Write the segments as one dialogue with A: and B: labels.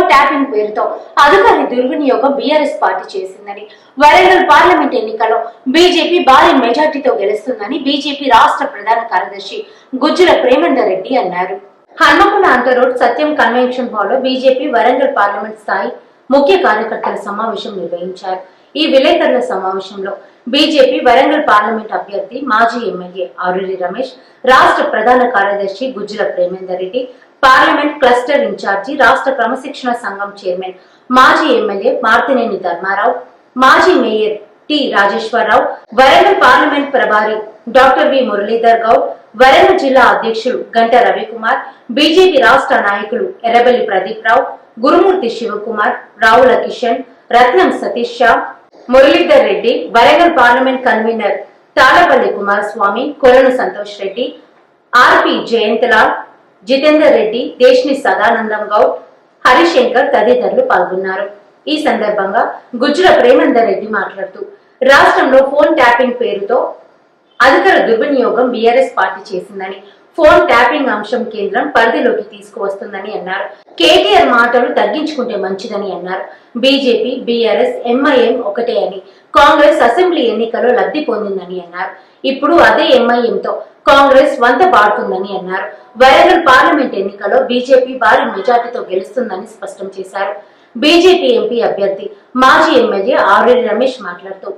A: Phone tapping పేరుతో అధికారి దుర్వినియోగం బీఆర్ఎస్ పార్టీ చేసిందని వరంగల్ పార్లమెంట్ ఎన్నికల్లో బీజేపీ భారీ మెజార్టీతో గెలుస్తుందని బీజేపీ రాష్ట్ర ప్రధాన కార్యదర్శి గుజ్జుల ప్రేమేందర్ రెడ్డి అన్నారు. హన్మకొండ అంటర్ రోడ్ సత్యం కన్వెన్షన్ హాల్లో బీజేపీ వరంగల్ పార్లమెంట్ స్థాయి ముఖ్య కార్యకర్తల సమావేశం నిర్వహించారు. ఈ విలేకరుల సమావేశంలో బీజేపీ వరంగల్ పార్లమెంట్ అభ్యర్థి మాజీ ఎమ్మెల్యే ఆరూరి రమేష్ రాష్ట్ర ప్రధాన కార్యదర్శి Gujjula Premender Reddy parliament cluster in charge రాష్ట్ర క్రమశిక్షణ సంఘం చైర్మన్ మాజీ ఎమ్మెల్యే మార్తినేని ధర్మారావు మాజీ mayor T Rajeshwararao Warangal parliament ప్రభారి doctor V Muralidhar Goud Warangal జిల్లా అధ్యక్షులు గంట రవికుమార్ బీజేపీ రాష్ట్ర నాయకులు ఎర్రబెల్లి ప్రదీప్ రావు గురుమూర్తి శివకుమార్ రావుల కిషన్ రత్నం సతీష్ షా మురళీధర్ రెడ్డి వరంగల్ పార్లమెంట్ కన్వీనర్ తాళపల్లి కుమారస్వామి కొలను సంతోష్ రెడ్డి ఆర్పి జయంతలాల్ జితేందర్ రెడ్డి దేశ్ని సదానందం గౌడ్ హరిశంకర్ తదితరులు పాల్గొన్నారు. ఈ సందర్భంగా గుజ్జుల ప్రేమందర్ రెడ్డి మాట్లాడుతూ రాష్ట్రంలో ఫోన్ ట్యాపింగ్ పేరుతో అధికార దుర్వినియోగం బీఆర్ఎస్ పార్టీ చేసిందని ఫోన్ ట్యాపింగ్ అంశం కేంద్రం పరిధిలోకి తీసుకువస్తుందని అన్నారు. కేటీఆర్ మాటలు తగ్గించుకుంటే మంచిదని అన్నారు. బీజేపీ బీఆర్ఎస్ ఎంఐఎం ఒకటే అని. కాంగ్రెస్ అసెంబ్లీ ఎన్నికల్లో లబ్ధి పొందిందని అన్నారు. ఇప్పుడు అదే ఎంఐఎంతో కాంగ్రెస్ వంత పాడుతుందని అన్నారు. వరంగల్ పార్లమెంట్ ఎన్నికల్లో బీజేపీ భారీ మెజార్టీతో గెలుస్తుందని స్పష్టం చేశారు. బీజేపీ ఎంపీ అభ్యర్థి మాజీ ఎమ్మెల్యే ఆర్ఎల్ రమేష్ మాట్లాడుతూ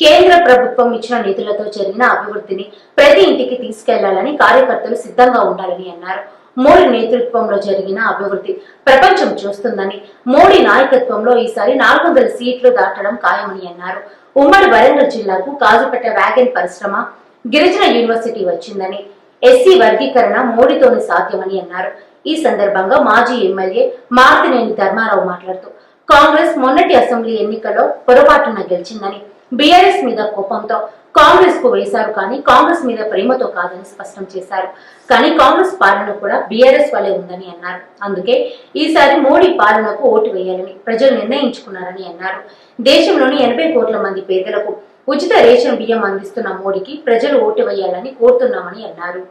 A: కేంద్ర ప్రభుత్వం ఇచ్చిన నిధులతో జరిగిన అభివృద్ధిని ప్రతి ఇంటికి తీసుకెళ్ళాలని కార్యకర్తలు సిద్ధంగా ఉండాలని అన్నారు. మోడీ నేతృత్వంలో జరిగిన అభివృద్ధి ప్రపంచం చూస్తుందని మోడీ నాయకత్వంలో ఈసారి నాలుగు వందల సీట్లు దాటడం ఖాయమని అన్నారు. ఉమ్మడి వరంగల్ జిల్లాకు కాజుపేట వ్యాగన్ పరిశ్రమ గిరిజన యూనివర్సిటీ వచ్చిందని ఎస్సీ వర్గీకరణ మోడీతోనే సాధ్యమని అన్నారు. ఈ సందర్భంగా మాజీ ఎమ్మెల్యే మారుతినేని ధర్మారావు మాట్లాడుతూ కాంగ్రెస్ మొన్నటి అసెంబ్లీ ఎన్నికల్లో పొరపాటున గెలిచిందని బీఆర్ఎస్ మీద కోపంతో కాంగ్రెస్కు వేశారు కానీ కాంగ్రెస్ మీద ప్రేమతో కాదని స్పష్టం చేశారు. కానీ కాంగ్రెస్ పాలన కూడా బీఆర్ఎస్ వల్లే ఉందని అన్నారు. అందుకే ఈసారి మోడీ పాలనకు ఓటు వేయాలని ప్రజలు నిర్ణయించుకున్నారని అన్నారు. దేశంలోని ఎనభై కోట్ల మంది పేదలకు ఉచిత రేషన్ బియ్యం అందిస్తున్న మోడీకి ప్రజలు ఓటు వేయాలని కోరుతున్నామని అన్నారు.